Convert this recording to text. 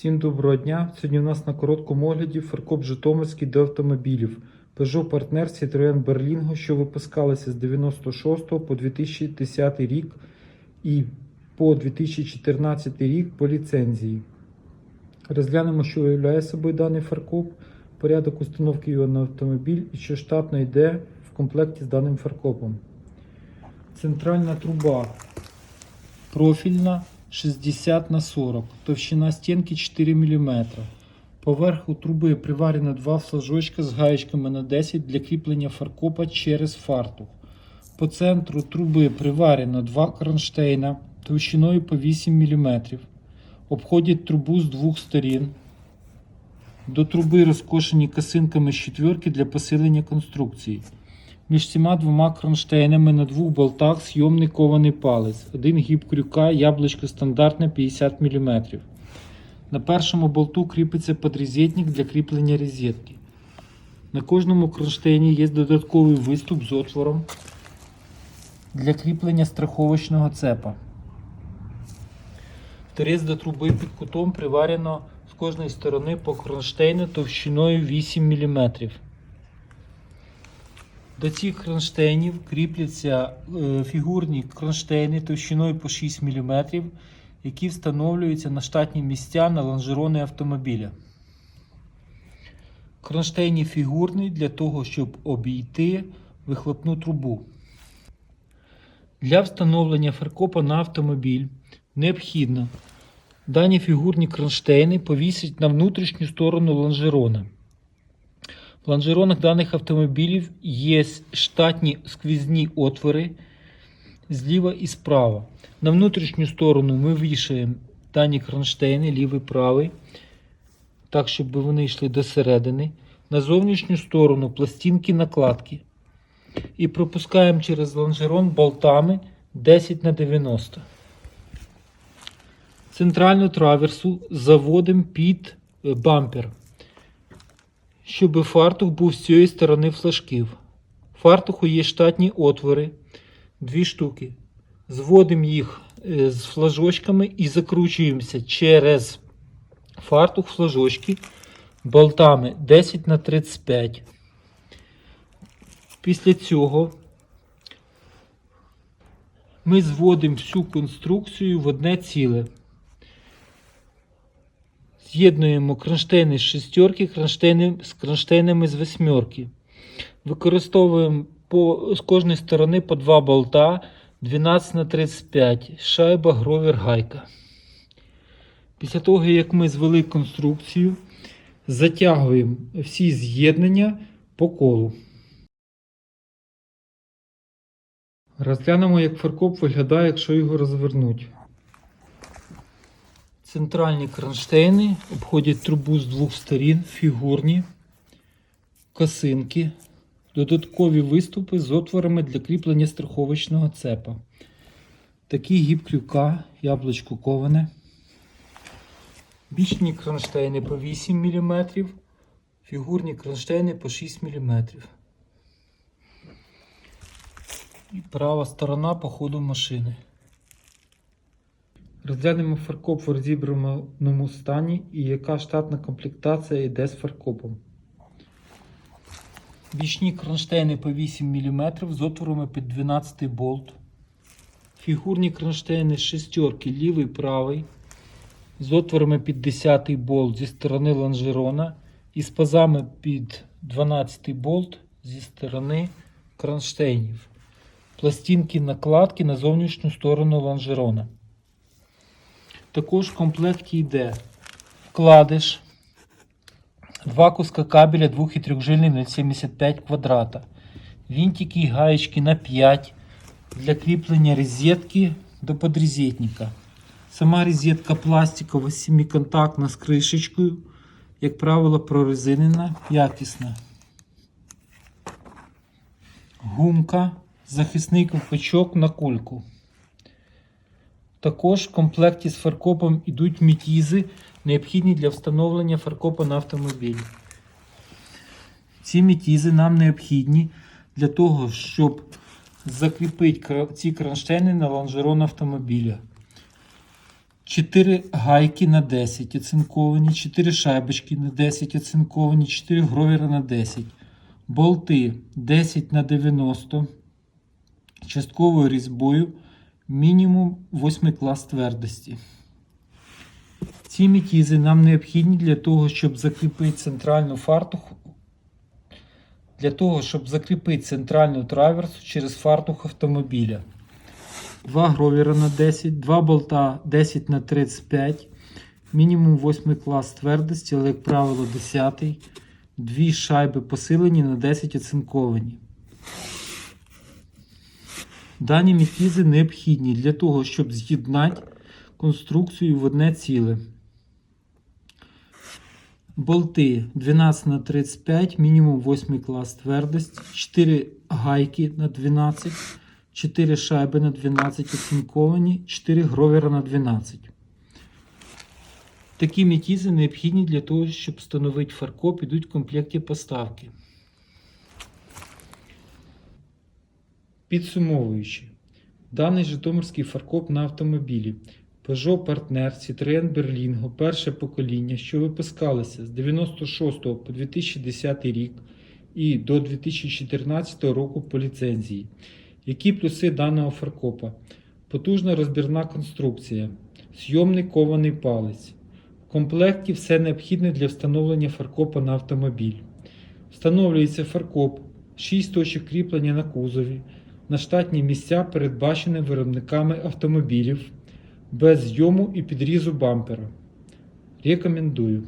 Всім доброго дня. Сьогодні у нас на короткому огляді фаркоп Житомирський до автомобілів. Peugeot Partner Citroën Berlingo, що випускалися з 96 по 2010 рік і по 2014 рік по ліцензії. Розглянемо, що уявляє собою даний фаркоп, порядок установки його на автомобіль і що штатно йде в комплекті з даним фаркопом. Центральна труба профільна 60 на 40, товщина стінки 4 мм. Поверху труби приварено два флажочка з гаєчками на 10 для кріплення фаркопа через фартух. По центру труби приварено два кронштейна товщиною по 8 мм. Обходять трубу з двох сторін. До труби розкошені косинками з четверки для посилення конструкції. Між цими двома кронштейнами на двох болтах зйомний кований палець. Один гіб крюка, яблучко стандартне 50 мм. На першому болту кріпиться подрізетник для кріплення розетки. На кожному кронштейні є додатковий виступ з отвором для кріплення страховочного цепа. Торець до труби під кутом приварено з кожної сторони по кронштейну товщиною 8 мм. До цих кронштейнів кріпляться е, фігурні кронштейни товщиною по 6 мм, які встановлюються на штатні місця на лонжерони автомобіля. Кронштейні фігурні для того, щоб обійти вихлопну трубу. Для встановлення фаркопа на автомобіль необхідно дані фігурні кронштейни повісити на внутрішню сторону лонжерона. В лонжеронах даних автомобілів є штатні сквізні отвори зліва і справа. На внутрішню сторону ми вішаємо дані кронштейни, лівий правий, так, щоб вони йшли до середини. На зовнішню сторону пластинки накладки. І пропускаємо через лонжерон болтами 10 на 90. Центральну траверсу заводимо під е, бампер щоб фартух був з цієї сторони флажків. В фартуху є штатні отвори, дві штуки. Зводимо їх е, з флажочками і закручуємося через фартух флажочки болтами 10 на 35. Після цього ми зводимо всю конструкцію в одне ціле. З'єднуємо кронштейни з шестерки кронштейни з кронштейнами з восьмерки. Використовуємо по, з кожної сторони по два болта 12 на 35 шайба гровер гайка. Після того, як ми звели конструкцію, затягуємо всі з'єднання по колу. Розглянемо, як фаркоп виглядає, якщо його розвернуть. Центральні кронштейни обходять трубу з двох сторін, фігурні, косинки, додаткові виступи з отворами для кріплення страховочного цепа. Такий гіб крюка, яблучко коване. Бічні кронштейни по 8 мм, фігурні кронштейни по 6 мм. І права сторона по ходу машини. Розглянемо фаркоп в розібраному стані і яка штатна комплектація йде з фаркопом. Бічні кронштейни по 8 мм з отворами під 12 болт. Фігурні кронштейни шестерки лівий правий. З отворами під 10 болт зі сторони лонжерона і з пазами під 12 болт зі сторони кронштейнів. Пластинки накладки на зовнішню сторону лонжерона. Також в комплекті йде вкладиш, два куска кабеля 2 і 3 жильний 0,75 квадрата, вінтики і гаєчки на 5 для кріплення розетки до подрезетника. Сама розетка пластикова семиконтактна з кришечкою, як правило, прорезинена, якісна. Гумка, захисний ковпачок на кульку. Також в комплекті з фаркопом йдуть мітізи, необхідні для встановлення фаркопа на автомобілі. Ці мітізи нам необхідні для того, щоб закріпити ці кронштейни на лонжерон автомобіля. 4 гайки на 10 оцинковані, 4 шайбочки на 10 оцинковані, 4 гровера на 10, болти 10 на 90, частковою різьбою, мінімум 8 клас твердості. Ці мітізи нам необхідні для того, щоб закріпити центральну фартух, для того, щоб закріпити центральну траверсу через фартух автомобіля. Два гровера на 10, два болта 10 на 35, мінімум 8 клас твердості, але, як правило, 10. Дві шайби посилені на 10 оцинковані. Дані мітізи необхідні для того, щоб з'єднати конструкцію в одне ціле. Болти 12 на 35, мінімум 8 клас твердості, 4 гайки на 12, 4 шайби на 12 оцинковані, 4 гровера на 12. Такі мітізи необхідні для того, щоб встановити фаркоп, ідуть в комплекті поставки. Підсумовуючи, даний Житомирський фаркоп на автомобілі Peugeot Partner Citroën Berlingo перше покоління, що випускалися з 96 по 2010 рік і до 2014 року по ліцензії. Які плюси даного фаркопа? Потужна розбірна конструкція, зйомний кований палець. В комплекті все необхідне для встановлення фаркопа на автомобіль. Встановлюється фаркоп, 6 точок кріплення на кузові, на штатні місця, передбачені виробниками автомобілів, без зйому і підрізу бампера. Рекомендую.